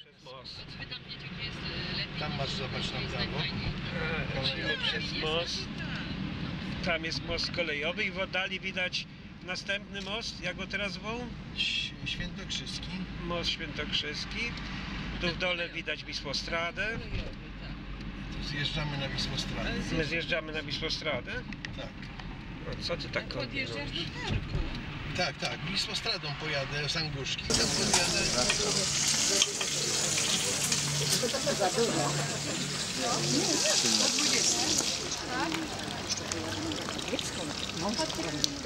przez most. Tam masz, zobacz, na prawo. Lecimy przez most. Tam jest most kolejowy i w oddali widać następny most, jak go teraz wołą? Świętokrzyski. Most Świętokrzyski. Tu w dole widać Wisłostradę. Zjeżdżamy na Wisłostradę. My zjeżdżamy na Wisłostradę. Tak. Co ty tak Podjeżdżasz kombinujesz? do parku. Tak, tak. Wisłostradą pojadę z Anguszki. Tam podjadę.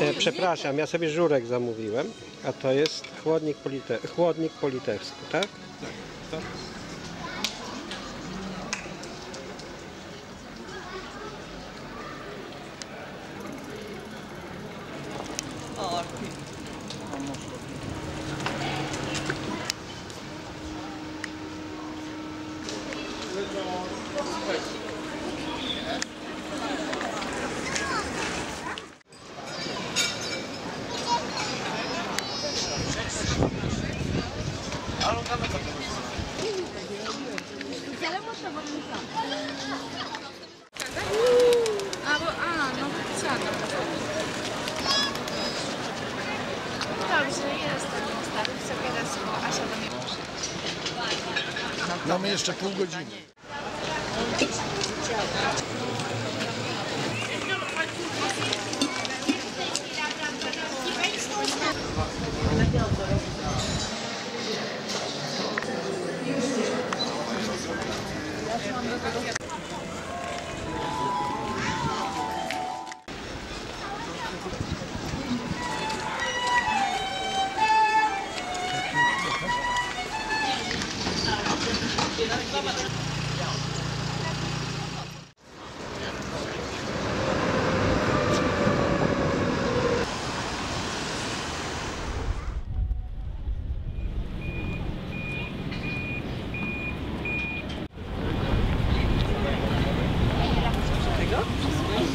E, przepraszam, ja sobie żurek zamówiłem, a to jest chłodnik, polite chłodnik politewski, tak? A, bo, a, no siadam. Dobrze, jestem. Ustawię sobie raz, bo Asia do mnie Mamy jeszcze pół godziny.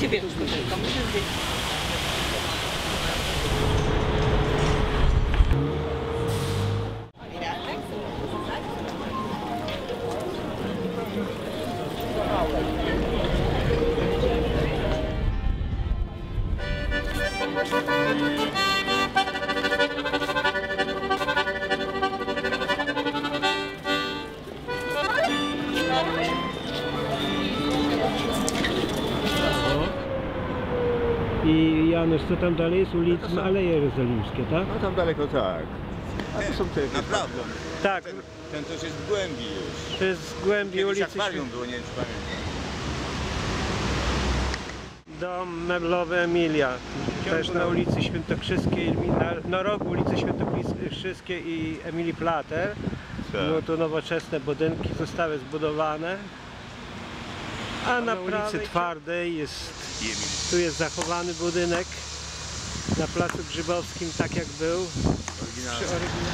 Тебе нужно только. Кому ты здесь? I Janusz, co tam dalej jest? Ulica Aleje Jerozolimskie, tak? No tam daleko tak. A to są te... Naprawdę. Tak, Ten, ten też jest w głębi już. to jest z głębi Kiedyś ulicy akwarium było, nie wiem czy pamiętasz. Dom meblowy Emilia, też na ulicy Świętokrzyskiej, na, na rogu ulicy Świętokrzyskiej i Emilii Plater. Tak. Było tu nowoczesne budynki, zostały zbudowane. A na ulicy Twardej jest, tu jest zachowany budynek na Placu Grzybowskim, tak jak był.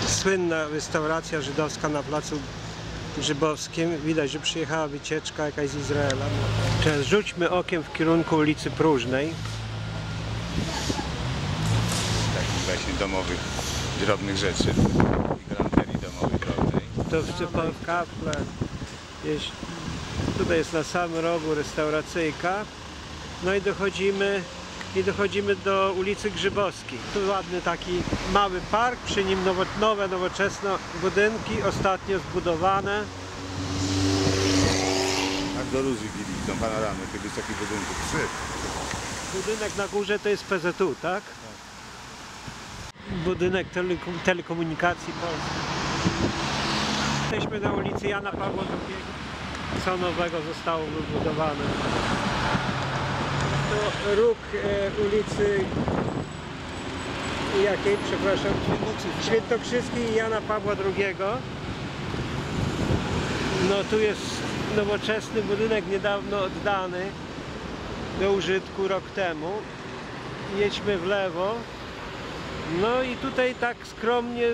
Słynna restauracja żydowska na Placu Grzybowskim. Widać, że przyjechała wycieczka jakaś z Izraela. Teraz rzućmy okiem w kierunku ulicy Próżnej. Takich właśnie domowych, drobnych rzeczy. I granterii domowej drobnej. To w Cypol Kaple. Jest, tutaj jest na samym rogu restauracyjka. No i dochodzimy, i dochodzimy do ulicy Grzybowskiej. Tu ładny taki mały park, przy nim nowo, nowe, nowoczesne budynki, ostatnio zbudowane. Tak do Róży widzi tą panoramę tych wysokich budynków. Trzy. Budynek na górze to jest PZU, tak? Budynek telekom telekomunikacji polskiej. Jesteśmy na ulicy Jana Pawła II. Co nowego zostało wybudowane? To róg e, ulicy jakiej, przepraszam? Świętokrzyskiej Jana Pawła II. No tu jest nowoczesny budynek niedawno oddany. do użytku rok temu. Jedźmy w lewo. No i tutaj tak skromnie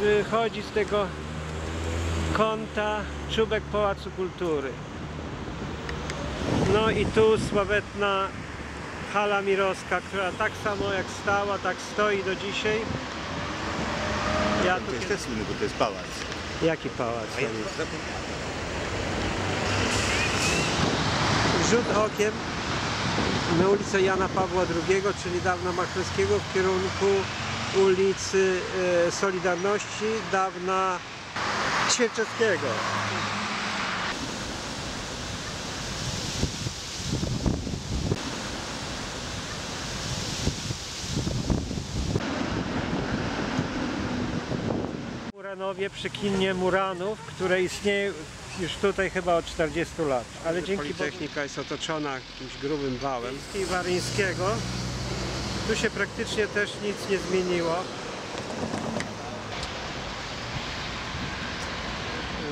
wychodzi z tego kąta czubek Pałacu Kultury. I tu sławetna hala Mirowska, która tak samo jak stała, tak stoi do dzisiaj. Ja To jest też słynny, bo to jest pałac. Jaki pałac to jest? Rzut okiem na ulicę Jana Pawła II, czyli dawna Machlewskiego w kierunku ulicy e, Solidarności, dawna Świerczewskiego. Muranowie przy kinie Muranów, które istnieje już tutaj chyba od 40 lat. Ale dzięki Politechnika jest otoczona jakimś grubym wałem. I Waryńskiego. Tu się praktycznie też nic nie zmieniło.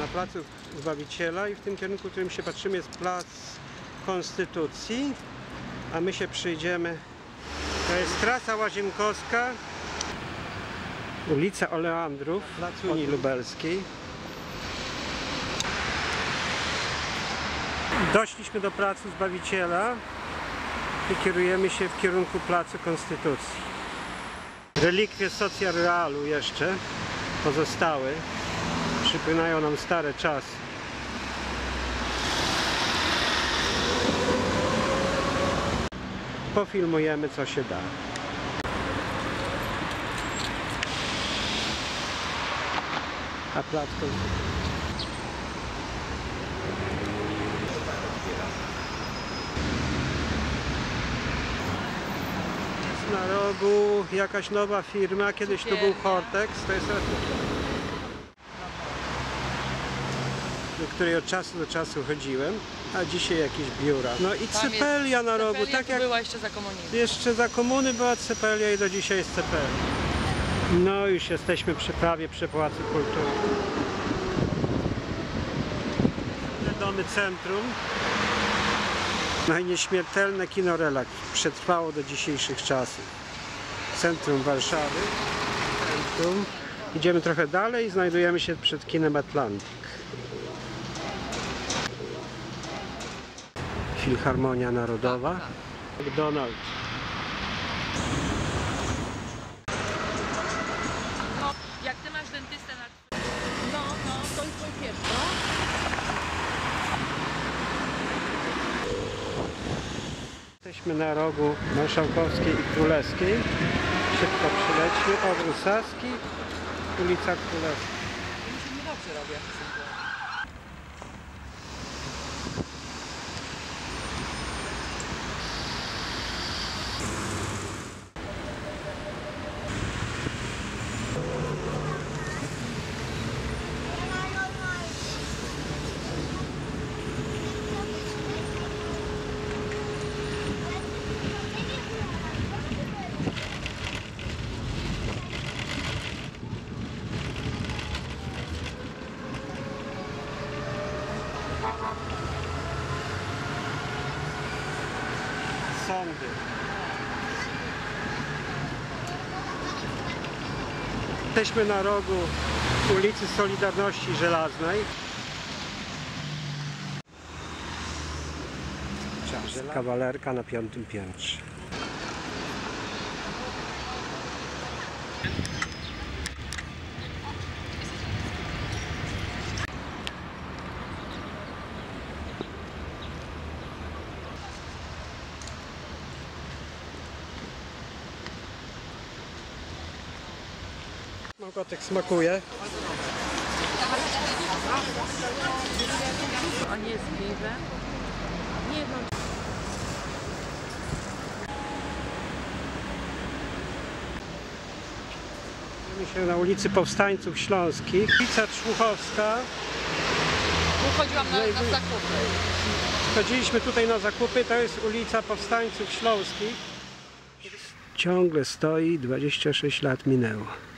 Na placu Zbawiciela i w tym kierunku, w którym się patrzymy jest plac Konstytucji, a my się przyjdziemy. To jest trasa Łazienkowska, ulica Oleandrów, plac Unii Lubelskiej. Doszliśmy do placu Zbawiciela i kierujemy się w kierunku placu Konstytucji. Relikwie socjalrealu jeszcze pozostały. Przypominają nam stare czasy. Pofilmujemy co się da. A plac na rogu jakaś nowa firma, kiedyś tu był. Hortex, to jest do której od czasu do czasu chodziłem, a dzisiaj jakieś biura. No i cepelia na rogu, tak jak była jeszcze za komunizmu. jeszcze za komuny była cepelia i do dzisiaj jest cepelia. No już jesteśmy przy prawie przy Pałacu Kultury. Domy Centrum. No i nieśmiertelne kino Relak przetrwało do dzisiejszych czasów. Centrum Warszawy. Centrum. Idziemy trochę dalej i znajdujemy się przed kinem Atlantik. Filharmonia Narodowa. McDonald's. No, jak ty masz dentystę na... No, no, to jest twój pierwszy. Jesteśmy na rogu Marszałkowskiej i Królewskiej. Szybko przylećmy. Obrót Saski, ulica Królewska. Sądy. Jesteśmy na rogu ulicy Solidarności Żelaznej. Kawalerka na piątym piętrze. Małgotek smakuje. A nie z piwem? Nie. Znajdujemy się na ulicy Powstańców Śląskich. Ulica Człuchowska. Tu chodziłam na, na zakupy. Chodziliśmy tutaj na zakupy, to jest ulica Powstańców Śląskich. Ciągle stoi, 26 lat minęło.